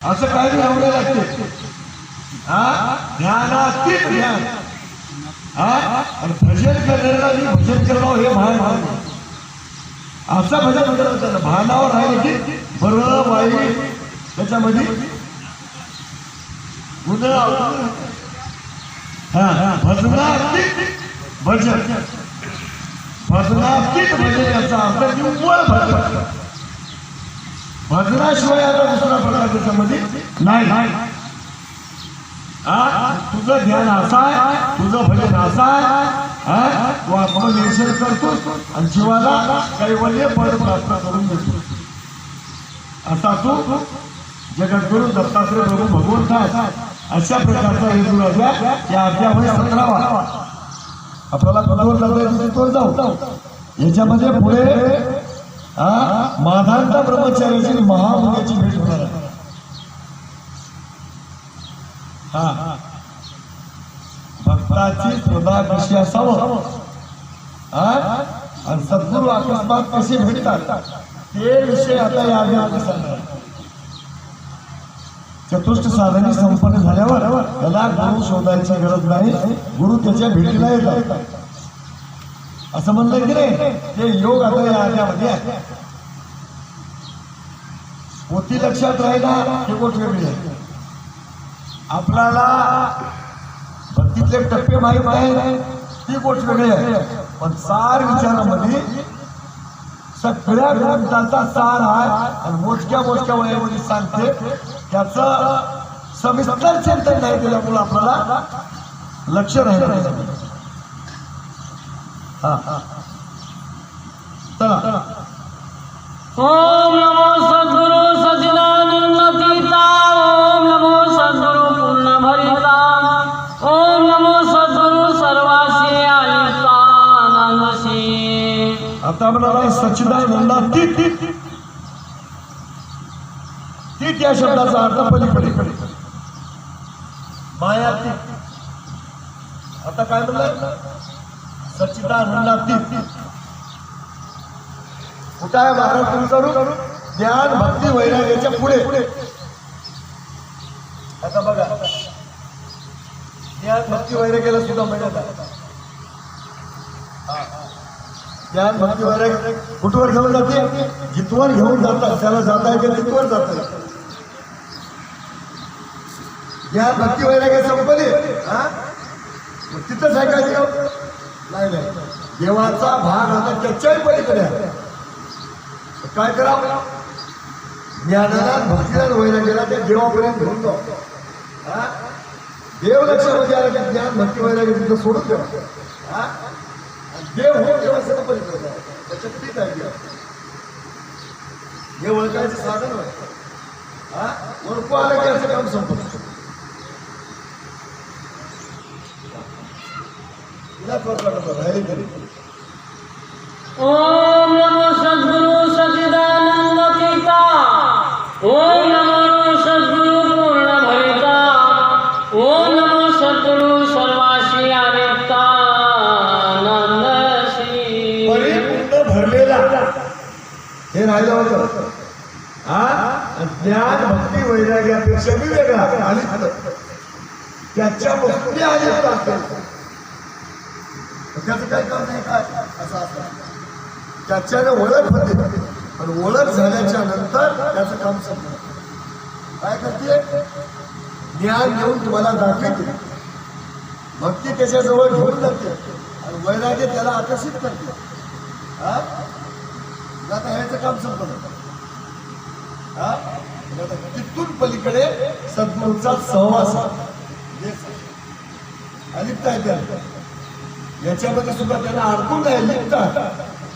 असं काय नाही एवढं लागते? हा? ज्ञानातीत ज्ञान. हा? आणि भजन करणाऱ्याला मी भजन करणार हे भान भान असं भजन करत भानावर आहे की बरं वाईट. त्याच्यामध्ये गुण हा हा भजनातीत भजन. भजनातीत भजन याचा अर्थ निव्वळ भजन. भजनाशिवाय आता दुसरा प्रकार त्याच्यामध्ये नाही नाही हा? तुझं ध्यान असाय तुझं भजन असाय आहे हा? तू आत्मनिर्षण करतो आणि जीवाला कैवल्य पद प्रार्थना करून देतो असा तू जगद्गुरु दत्तात्रय प्रभू भगवंत आहे. अशा प्रकारचा हेतू राजा या अध्यामध्ये सतरावा आपल्याला भगवंत जाऊ याच्यामध्ये पुढे माधांता ब्रह्मचार्याची महामुलाची भेट होणार आहे. हा. भक्ताची श्रद्धा कशी असावं? हा? आणि सद्गुरू अकस्मात कसे भेटतात? ते विषय आता या आधी सांगणार चतुष्ट साधने संपन्न झाल्यावर त्याला गुरु शोधायची गरज नाही. गुरु त्याच्या भेटीला येतात. असं म्हणलं की नाही ते योग आता या आल्यामध्ये आहे. पोती लक्षात राहिला ही गोष्ट वेगळी आहे. आपल्याला भक्तीतले टप्पे माहीत आहे ती गोष्ट वेगळी आहे. पण सार विचारामध्ये सगळ्या ग्रंथांचा सार आहे. आणि मोजक्या मोजक्या वयामध्ये सांगते त्याचं सविस्तर चिंतन नाही त्याच्यामुळे आपल्याला लक्ष राहिलं नाही. हा हा चला ओम नमो सद्गुरु सचिदानंद पिता ओम नमो सद्गुरु पूर्ण भरिता ओम नमो सद्गुरु सर्वाशी आयुक्तानंदशी आता म्हणाला सच्चिदानंदा तीत तीत या शब्दाचा अर्थ पलीकडे माया तीत आता काय म्हणलं सचिता तीत कुठं आहे महाराज तुमचा रूप? ज्ञान भक्ती वैराग्याच्या पुढे. आता बघा. ज्ञान भक्ती वैराग्याला सुद्धा मिळत आहे ज्ञान भक्ती वैराग्य कुठवर घेऊन जाते? जितवर घेऊन जातात. त्याला जाता येते तिथवर जाता. येते ज्ञान भक्ती वैराग्य संपली. हा? तिथंच आहे का नाही नाही. देवाचा भाग आता त्याच्याही पलीकडे आहे. काय करावं ज्ञानाला भक्तीला आणि गेला त्या देवापर्यंत घेऊन जाऊ. हा? देव लक्षामध्ये आलं की ज्ञान भक्ती वैराग्य तिथं सोडून द्यावं हा? देव हो देवाचं पलीकडे त्याच्यात तीच आहे देव हे ओळखायचं साधन होय हा ओळखू आलं की असं काम संपत तिला फरक वाटत राहिले तरी ओम नमो सद्गुरु सचिदानंद पिता ओम नमो सद्गुरु पूर्ण भरिता ओम नमो सद्गुरु सर्वाशी आयुक्तानंदशी परिपूर्ण भरलेला. हे राहिलं होतं. हा? ज्ञान भक्ती वैराग्यापेक्षा मी वेगळा आणि त्याच्या वस्तू आले त्याचं काय काम नाही काय असं असतं. त्याच्याने ओळख होते. पण ओळख झाल्याच्यानंतर त्याचं काम संपलं. काय करते? ज्ञान घेऊन तुम्हाला दाखवते. भक्ती त्याच्याजवळ घेऊन जाते. आणि वैराग्य त्याला आकर्षित करते. हा? आता ह्याचं काम संपलं. हा? तिथून पलीकडे सद्गुरूचा सहवास अलिप्त आहे त्या याच्यामध्ये सुद्धा त्यांना अडकून आहे.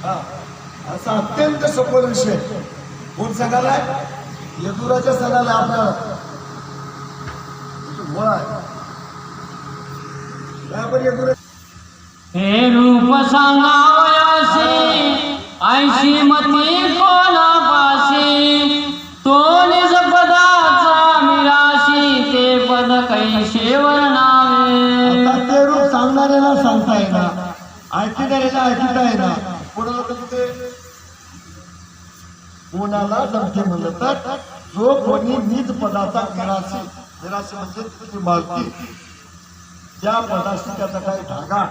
हा. असा अत्यंत सखोल विषय. कोण सांगायला यदुराच्या सणाला आपल्याला. हे रूप सांगावयासी ऐशी मती ऐकणाऱ्याला ऐकता येणार कोणाला कसं कोणाला जमते म्हणलं जो कोणी नीच पदाचा निराशी निराशी म्हणजे तिची मालकी. त्या पदाशी त्याचा काय धागा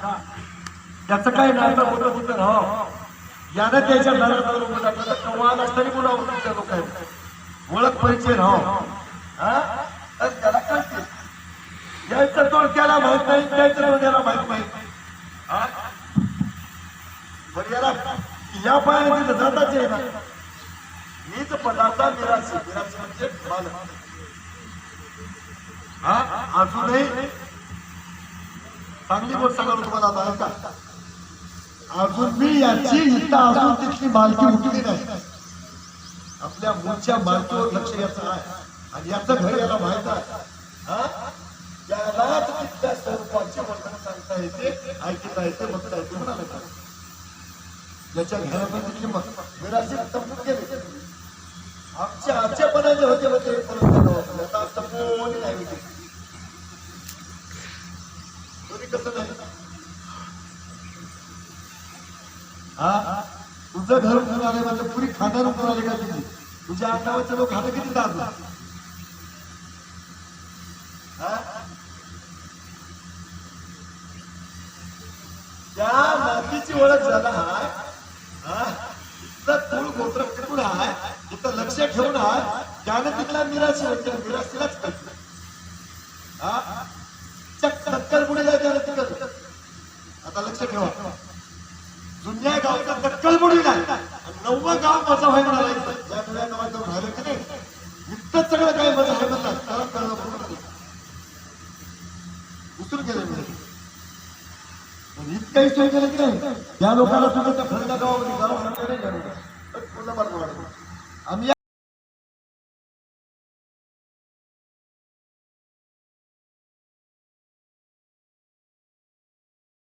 त्याचं काही नातं होतं होतं राह यानं त्याच्या दारात उभं टाकलं तर कमाल असताना पुन्हा तुमच्या लोक ओळख परिचय राह हो. हा. त्याला कळते यायचं तोड त्याला माहीत नाही त्याचं तोड त्याला माहीत नाही. पण याला या पायाने तिथं जाताच आहे ना मीच पदाचा निराश निराश म्हणजे मालक हा? अजूनही चांगली गोष्ट सांगतो तुम्हाला आता ऐका. अजून मी याची इच्छा अजून तिथली मालकी उठली नाही. आपल्या मूळच्या मालकीवर लक्ष याचं आहे. आणि याचं घर याला माहीत आहे. हा? यालाच तिथल्या स्वरूपाची वर्णन सांगता येते ऐकता येते बघता येते म्हणाले का? याच्या किंमत तिथली निराशी तंबून गेले. आमच्या आजच्या पदाचे होते होते परंतु आता आमचं नाही होते. कोणी कसं नाही? हा? तुझं घर उठून आले म्हणजे पुरी खाणार उठून आले का तुझी तुझ्या अंगावरचे लोक खाणं किती दाबलं त्या मातीची ओळख झाला हा? इथलं तूळ गोत्र कुठून आहे? इथं लक्ष ठेवून आहे. त्यानं तिथला निराश होते निराश तिलाच हा? चक पुढे जायचं तिकडं आता लक्ष ठेवा. जुन्या गावचा टक्कल बुडी नाही नववं गाव माझं व्हाय लागलं ज्या नव्या गावाचं जाऊन राहिलं की नाही इतकं सगळं काय माझं आहे म्हणतात त्याला कळलं पूर्ण उतरून गेलं मी. पण इतकंही सोय केलं की नाही? ह्या लोकांना सुद्धा त्या फंडाचा वापर करावं नाही जाणवलं. पण कोल्हापूरमध्ये. आम्ही